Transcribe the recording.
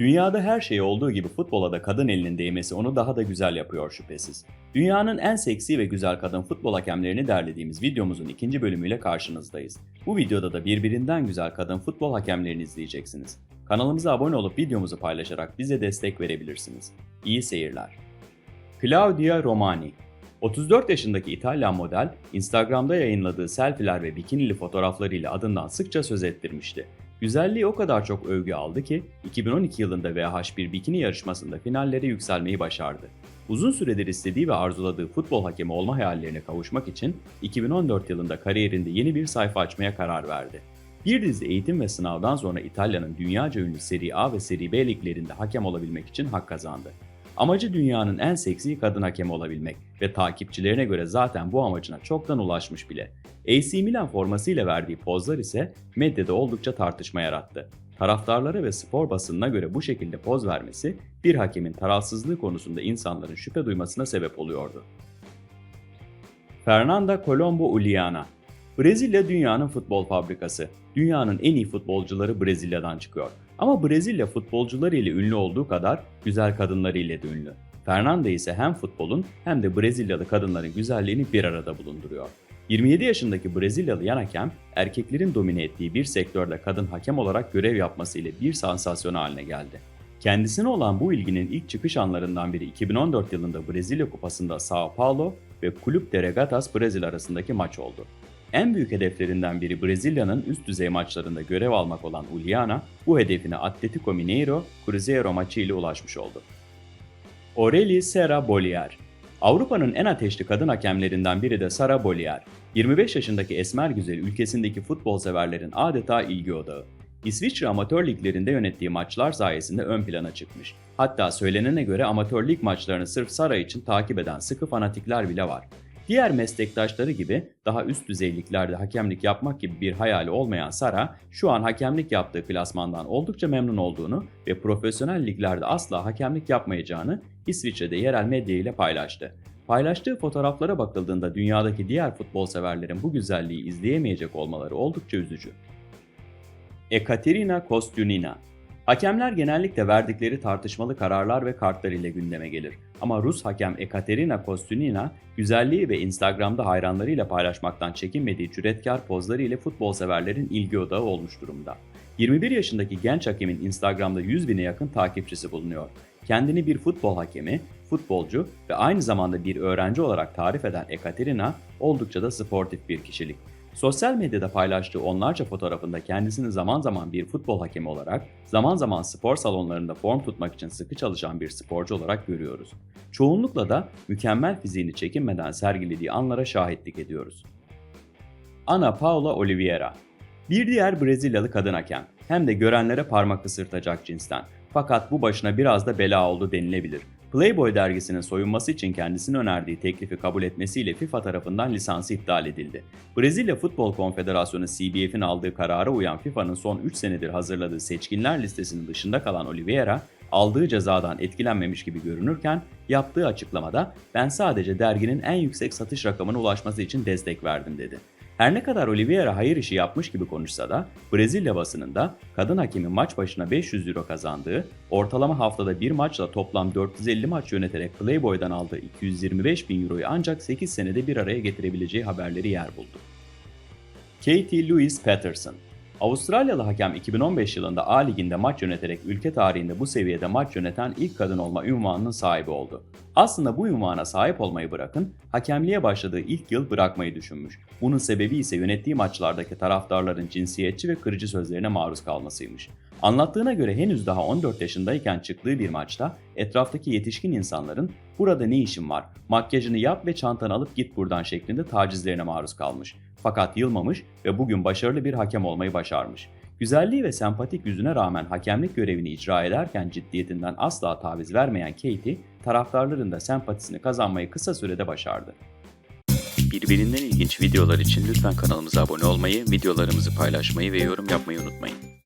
Dünyada her şey olduğu gibi futbola da kadın elinin değmesi onu daha da güzel yapıyor şüphesiz. Dünyanın en seksi ve güzel kadın futbol hakemlerini derlediğimiz videomuzun ikinci bölümüyle karşınızdayız. Bu videoda da birbirinden güzel kadın futbol hakemlerini izleyeceksiniz. Kanalımıza abone olup videomuzu paylaşarak bize destek verebilirsiniz. İyi seyirler. Claudia Romani 34 yaşındaki İtalyan model, Instagram'da yayınladığı selfiler ve bikinili fotoğraflarıyla adından sıkça söz ettirmişti. Güzelliği o kadar çok övgü aldı ki 2012 yılında VH1 bikini yarışmasında finallere yükselmeyi başardı. Uzun süredir istediği ve arzuladığı futbol hakemi olma hayallerine kavuşmak için 2014 yılında kariyerinde yeni bir sayfa açmaya karar verdi. Bir dizi eğitim ve sınavdan sonra İtalya'nın dünyaca ünlü Serie A ve Serie B liglerinde hakem olabilmek için hak kazandı. Amacı dünyanın en seksi kadın hakemi olabilmek ve takipçilerine göre zaten bu amacına çoktan ulaşmış bile. AC Milan formasıyla verdiği pozlar ise medyada oldukça tartışma yarattı. Taraftarlara ve spor basınına göre bu şekilde poz vermesi bir hakemin tarafsızlığı konusunda insanların şüphe duymasına sebep oluyordu. Fernanda Colombo Uliana Brezilya dünyanın futbol fabrikası. Dünyanın en iyi futbolcuları Brezilya'dan çıkıyor. Ama Brezilya futbolcuları ile ünlü olduğu kadar güzel kadınları ile de ünlü. Fernanda ise hem futbolun hem de Brezilyalı kadınların güzelliğini bir arada bulunduruyor. 27 yaşındaki Brezilyalı yan hakem, erkeklerin domine ettiği bir sektörde kadın hakem olarak görev yapması ile bir sansasyon haline geldi. Kendisine olan bu ilginin ilk çıkış anlarından biri 2014 yılında Brezilya Kupası'nda Sao Paulo ve Clube de Regatas Brezilya arasındaki maç oldu. En büyük hedeflerinden biri Brezilya'nın üst düzey maçlarında görev almak olan Uliana, bu hedefine Atletico Mineiro, Cruzeiro maçı ile ulaşmış oldu. Aurélie Serra Bollier Avrupa'nın en ateşli kadın hakemlerinden biri de Sara Bollier. 25 yaşındaki esmer güzel ülkesindeki futbol severlerin adeta ilgi odağı. İsviçre amatör liglerinde yönettiği maçlar sayesinde ön plana çıkmış. Hatta söylenene göre amatör lig maçlarını sırf Sara için takip eden sıkı fanatikler bile var. Diğer meslektaşları gibi daha üst düzeyliklerde hakemlik yapmak gibi bir hayali olmayan Sara, şu an hakemlik yaptığı klasmandan oldukça memnun olduğunu ve profesyonel liglerde asla hakemlik yapmayacağını İsviçre'de yerel medya ile paylaştı. Paylaştığı fotoğraflara bakıldığında dünyadaki diğer futbol severlerin bu güzelliği izleyemeyecek olmaları oldukça üzücü. Ekaterina Kostyunina Hakemler genellikle verdikleri tartışmalı kararlar ve kartlar ile gündeme gelir. Ama Rus hakem Ekaterina Kostyunina, güzelliği ve Instagram'da hayranlarıyla paylaşmaktan çekinmediği cüretkar pozları ile futbol severlerin ilgi odağı olmuş durumda. 21 yaşındaki genç hakemin Instagram'da 100 bine yakın takipçisi bulunuyor. Kendini bir futbol hakemi, futbolcu ve aynı zamanda bir öğrenci olarak tarif eden Ekaterina oldukça da sportif bir kişilik. Sosyal medyada paylaştığı onlarca fotoğrafında kendisini zaman zaman bir futbol hakemi olarak, zaman zaman spor salonlarında form tutmak için sıkı çalışan bir sporcu olarak görüyoruz. Çoğunlukla da mükemmel fiziğini çekinmeden sergilediği anlara şahitlik ediyoruz. Ana Paula Oliveira Bir diğer Brezilyalı kadın hakem, hem de görenlere parmak ısırtacak cinsten. Fakat bu başına biraz da bela oldu denilebilir. Playboy dergisinin soyunması için kendisine önerdiği teklifi kabul etmesiyle FIFA tarafından lisansı iptal edildi. Brezilya Futbol Konfederasyonu CBF'in aldığı karara uyan FIFA'nın son 3 senedir hazırladığı seçkinler listesinin dışında kalan Oliveira, aldığı cezadan etkilenmemiş gibi görünürken yaptığı açıklamada ben sadece derginin en yüksek satış rakamına ulaşması için destek verdim dedi. Her ne kadar Oliveira hayır işi yapmış gibi konuşsa da Brezilya basınında kadın hakemin maç başına 500 euro kazandığı, ortalama haftada bir maçla toplam 450 maç yöneterek Playboy'dan aldığı 225 bin euroyu ancak 8 senede bir araya getirebileceği haberleri yer buldu. Katie Louise Patterson Avustralyalı hakem 2015 yılında A Ligi'nde maç yöneterek ülke tarihinde bu seviyede maç yöneten ilk kadın olma ünvanının sahibi oldu. Aslında bu ünvana sahip olmayı bırakın, hakemliğe başladığı ilk yıl bırakmayı düşünmüş. Bunun sebebi ise yönettiği maçlardaki taraftarların cinsiyetçi ve kırıcı sözlerine maruz kalmasıymış. Anlattığına göre henüz daha 14 yaşındayken çıktığı bir maçta etraftaki yetişkin insanların burada ne işin var, makyajını yap ve çantanı alıp git buradan şeklinde tacizlerine maruz kalmış. Fakat yılmamış ve bugün başarılı bir hakem olmayı başarmış. Güzelliği ve sempatik yüzüne rağmen hakemlik görevini icra ederken ciddiyetinden asla taviz vermeyen Katie, taraftarların da sempatisini kazanmayı kısa sürede başardı. Birbirinden ilginç videolar için lütfen kanalımıza abone olmayı, videolarımızı paylaşmayı ve yorum yapmayı unutmayın.